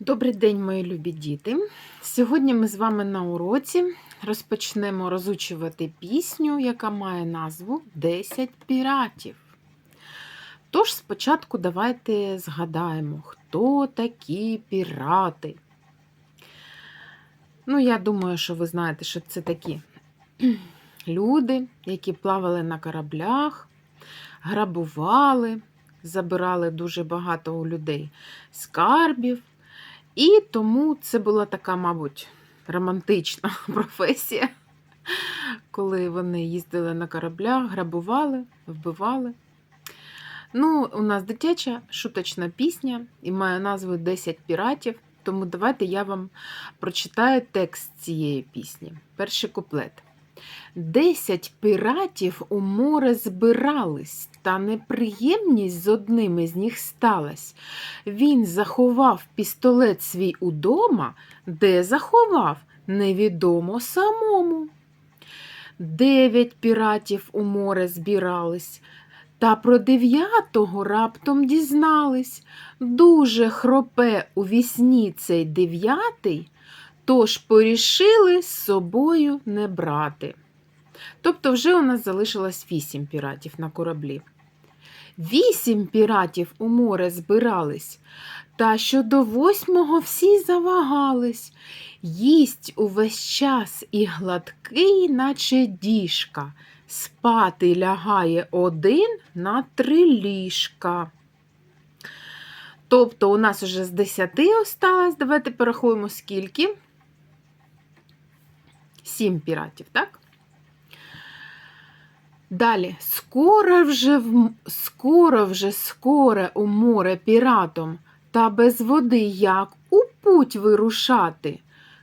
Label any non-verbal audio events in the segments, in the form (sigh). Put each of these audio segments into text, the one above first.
Добрий день, мої любі діти. Сьогодні ми з вами на уроці розпочнемо розучувати пісню, яка має назву «10 піратів. Тож спочатку давайте згадаємо, хто такі пірати. Ну, я думаю, що ви знаєте, що це такі (clears throat) люди, які плавали на кораблях, грабували, забирали дуже багато у людей скарбів. І тому це була така, мабуть, романтична (laughs) професія, коли вони їздили на кораблях, грабували, вбивали. Ну, у нас дитяча шуточна пісня і має назву «10 піратів. Тому давайте я вам прочитаю текст цієї пісні. Перший куплет. Десять піратів у море збирались, та неприємність з одним із них сталась. Він заховав пістолет свій удома, де заховав, невідомо самому. Дев'ять піратів у море збирались, та про дев'ятого раптом дізнались. Дуже хропе у вісні цей дев'ятий, тож порішили з собою не брати. Тобто вже у нас залишилось вісім піратів на кораблі. Вісім піратів у море збирались, та щодо восьмого всі завагались. Їсть увесь час і гладкий, наче діжка, спати лягає один на три ліжка. Тобто у нас уже з десяти осталось, давайте порахуємо скільки. Сім піратів, так? Далі, скоро вже, в... скоро вже скоре у море піратом, та без води як у путь вирушати.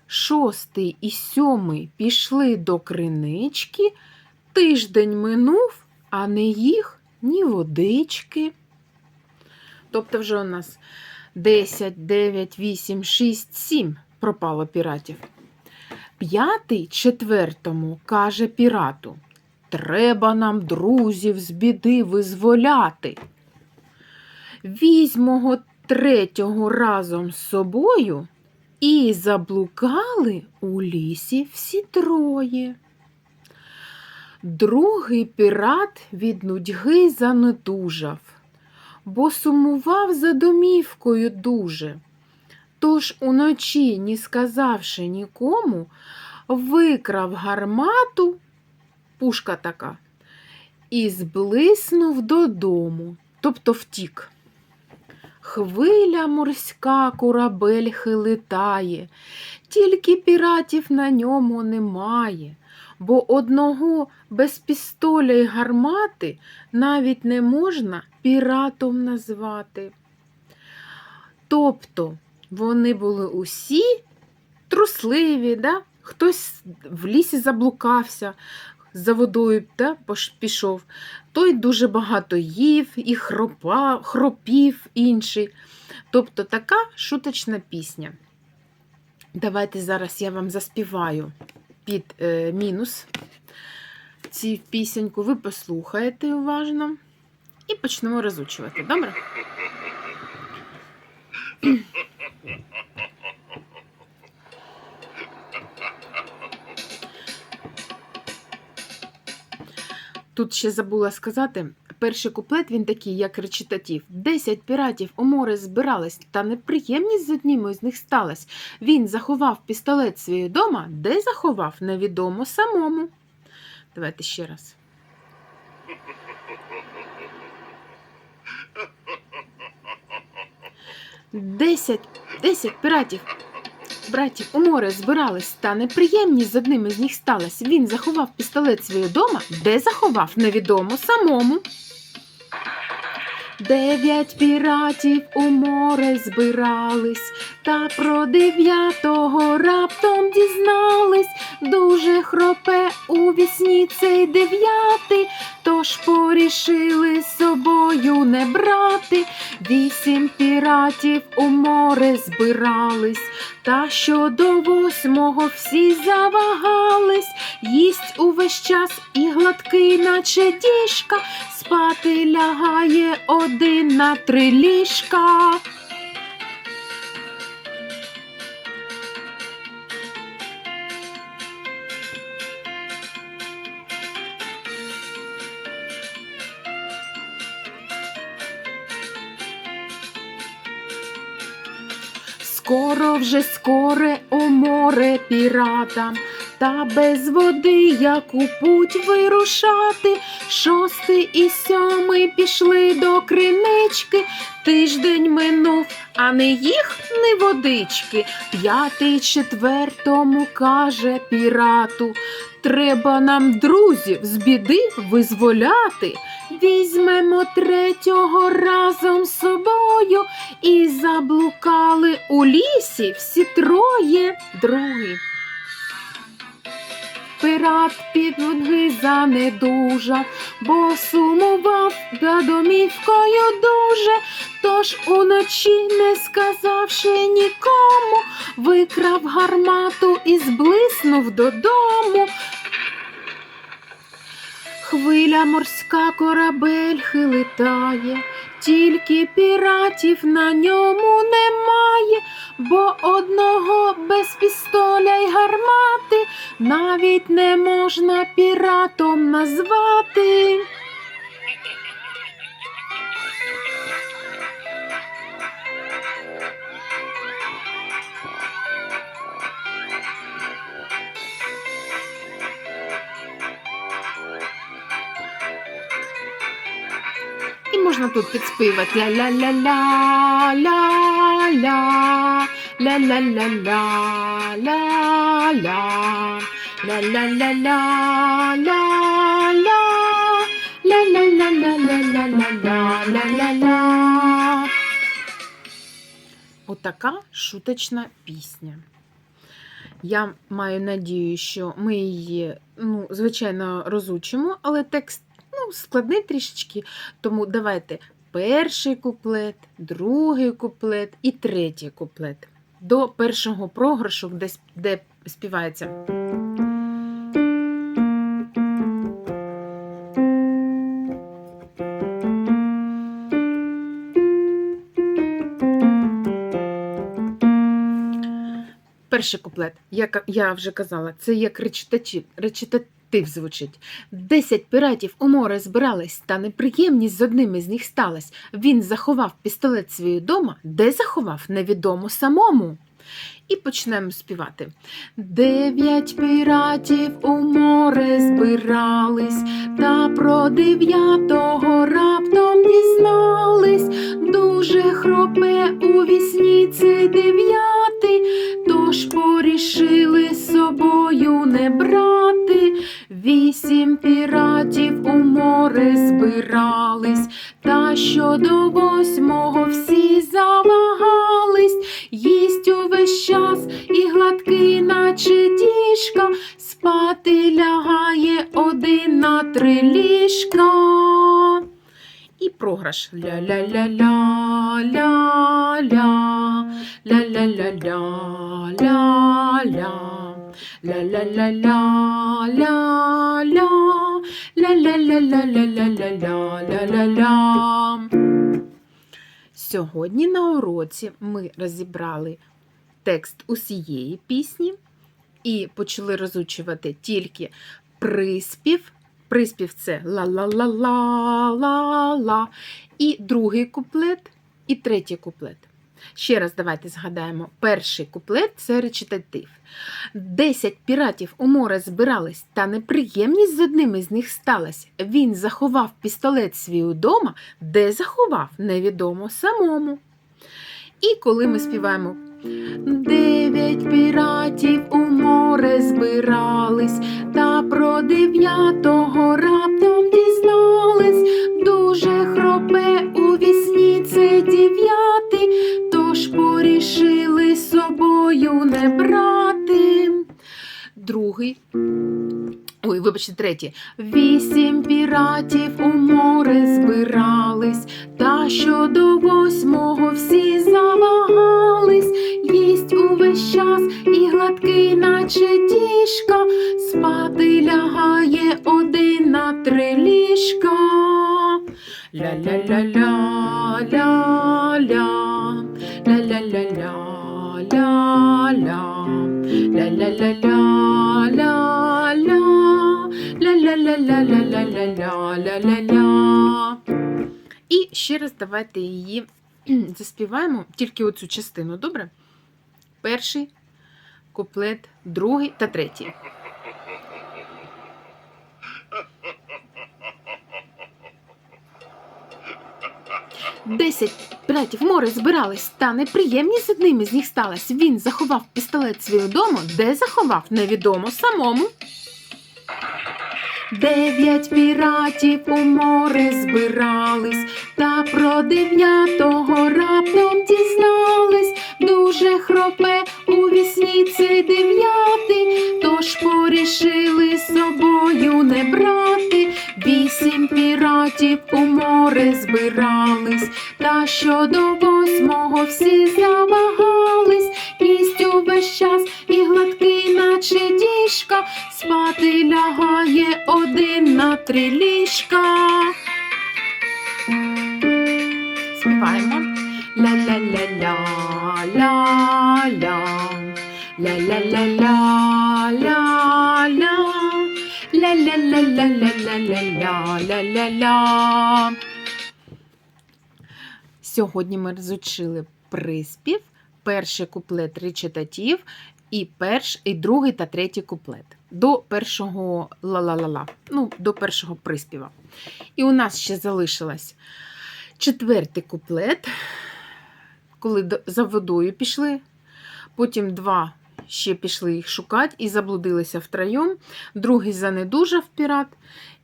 Шостий і сьомий пішли до кринички, тиждень минув, а не їх ні водички. Тобто вже у нас 10, 9, 8, 6, 7 пропало піратів. П'ятий четвертому каже пірату. Треба нам друзів з біди визволяти. Візьмого третього разом з собою і заблукали у лісі всі троє. Другий пірат від нудьги занедужав, бо сумував за домівкою дуже. Тож уночі, ні сказавши нікому, викрав гармату пушка така, і зблиснув додому, тобто втік. Хвиля морська корабель хилитає, тільки піратів на ньому немає, бо одного без пістоля й гармати навіть не можна піратом назвати. Тобто вони були усі трусливі, да? хтось в лісі заблукався, за водою да, пішов, той дуже багато їв і хропа, хропів інший. Тобто така шуточна пісня. Давайте зараз я вам заспіваю під е, мінус цю пісеньку, ви послухаєте уважно і почнемо розучувати. Добре? (clears throat) Тут ще забула сказати, перший куплет він такий, як речитатив. Десять піратів у море збирались, та неприємність з одним із них сталась. Він заховав пістолет свій дома, де заховав, невідомо самому. Давайте ще раз. (laughs) Десять, десять піратів братів у море збирались, та неприємність з одним із них сталась. Він заховав пістолет свій дома, де заховав, невідомо самому. Дев'ять піратів у море збирались, та про дев'ятого раптом дізнались. Дуже хропе у вісні цей дев'ятий, тож порішили з собою не брати. Вісім піратів у море збирались, та що до восьмого всі завагались, їсть увесь час і гладкий, наче діжка, спати лягає один на три ліжка. Скоро вже скоре у море піратам та без води як у путь вирушати. Шостий і сьомий пішли до кринички. Тиждень минув, а не їх, не водички. П'ятий четвертому каже пірату. Треба нам друзів з біди визволяти. Візьмемо третього разом з собою і заблукали у лісі всі троє другий. Пират під ноги занедужав, бо сумував да домівкою дуже, тож уночі, не сказавши нікому, викрав гармату і зблиснув додому. Хвиля морська корабель хилитає, тільки піратів на ньому немає, бо одного без пістоля й гармати навіть не можна піратом назвати. Можна тут підспівати ля-ля-ля-ля, ля-ля, ля-ля-ля-ля, ля-ля, ля-ля-ля-ля, ля-ля, ля-ля-ля-ля-ля-ля-ля-ля-ля. Отака шуточна пісня. Я маю надію, що ми її, ну, звичайно, розучимо, але текст ну, складний трішечки. Тому давайте перший куплет, другий куплет і третій куплет. До першого програшу, де, де співається. Перший куплет, я, ка- я вже казала, це як речитатив, речитатив звучить. Десять піратів у море збирались, та неприємність з одним із них сталась. Він заховав пістолет свій дома, де заховав, невідомо самому. І почнемо співати. Дев'ять піратів у море збирались, та про дев'ятого раптом дізнались. Дуже хропе у вісні цей дев'ятий, щодо восьмого всі завагались. Їсть увесь час і гладкий, наче діжка, спати лягає один на три ліжка. І програш. Ля-ля-ля-ля, ля-ля, ля-ля-ля-ля, ля-ля. Сьогодні на уроці ми розібрали текст усієї пісні і почали розучувати тільки приспів. Приспів це ла-ла-ла-ла-ла-ла. І другий куплет, і третій куплет. Ще раз давайте згадаємо. Перший куплет це речитатив. Десять піратів у море збирались, та неприємність з одним із них сталася. Він заховав пістолет свій удома, де заховав, невідомо самому. І коли ми співаємо Дев'ять піратів у море збирались, та про дев'ятого 23. Вісім піратів у море збирались, та що до восьмого всі завагались, їсть увесь час і гладкий, наче діжка, спати лягає один на три ліжка. Ля-ля-ля-ля-ля-ля, ля-ля-ля-ля. Ля-ля-ля-ля-ля ля-ля-ля-ля-ля-ля-ля-ля-ля. І ще раз давайте її (clears throat) заспіваємо, тільки оцю частину, добре? перший куплет, другий та третій. Десять братів море збирались, та неприємність одним із них сталася. Він заховав пістолет свій удома, де заховав, невідомо самому. Дев'ять піратів у море збирались, та про дев'ятого раптом дізнались. Дуже хропе у вісні цей дев'ятий, тож порішили з собою не брати. Вісім піратів у море збирались, та щодо восьмого всі завагались. Кість увесь час і гладкий, наче діжка, спати лягає один на три ліжка. Співаємо. Ля-ля-ля-ля, ля-ля, ля-ля-ля-ля-ля-ля, ля-ля-ля-ля-ля-ля-ля-ля-ля. Сьогодні ми розучили приспів, перший куплет речитатив і перш, і другий та третій куплет. До першого ла-ла-ла-ла, ну, до першого приспіва. І у нас ще залишилось четвертий куплет, коли за водою пішли, потім два ще пішли їх шукати і заблудилися втроєм. Другий занедужав пірат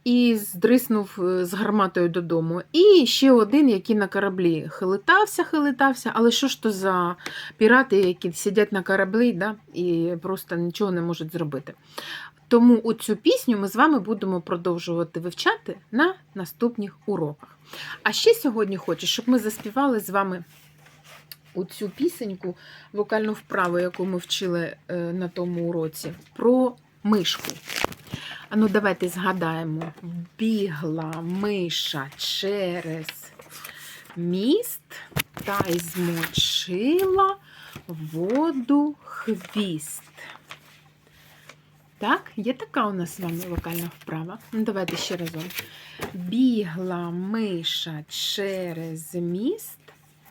і здриснув е, з гарматою додому. І ще один, який на кораблі хилитався, хилитався, але що ж то за пірати, які сидять на кораблі да, і просто нічого не можуть зробити. Тому оцю пісню ми з вами будемо продовжувати вивчати на наступних уроках. А ще сьогодні хочу, щоб ми заспівали з вами оцю пісеньку, вокальну вправу, яку ми вчили е, на тому уроці, про мишку. Ну, давайте згадаємо. Бігла миша через міст та й змочила воду хвіст. Так, є така у нас з вами вокальна вправа. Ну, давайте ще разом. Бігла миша через міст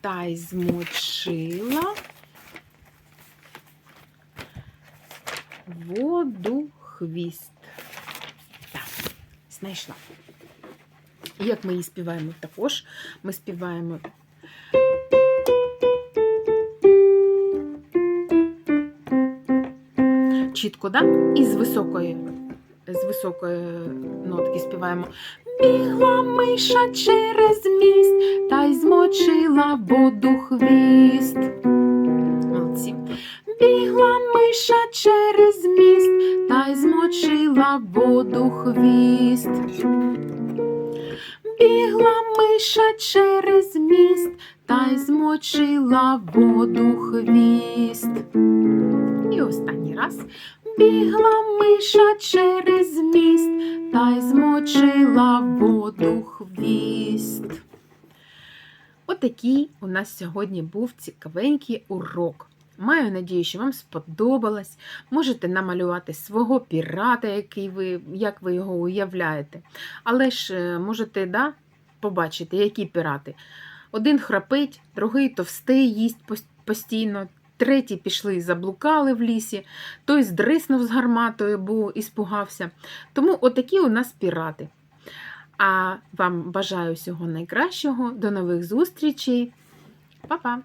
та й змочила воду хвіст. Знайшла. Як ми її співаємо також, ми співаємо. Чітко, да? І з високої, з високої нотки співаємо. Бігла миша через міст та й змочила воду хвіст. Молодці. Бігла миша через змочила воду хвіст. Бігла миша через міст та й змочила воду хвіст. І останній раз. Бігла миша через міст та й змочила воду хвіст. Отакий у нас сьогодні був цікавенький урок. Маю надію, що вам сподобалось. Можете намалювати свого пірата, який ви, як ви його уявляєте. Але ж е, можете да, побачити, які пірати. Один храпить, другий товстий, їсть постійно, третій пішли і заблукали в лісі, той здриснув з гарматою, бо іспугався. Тому отакі у нас пірати. А вам бажаю всього найкращого. До нових зустрічей. Па-па!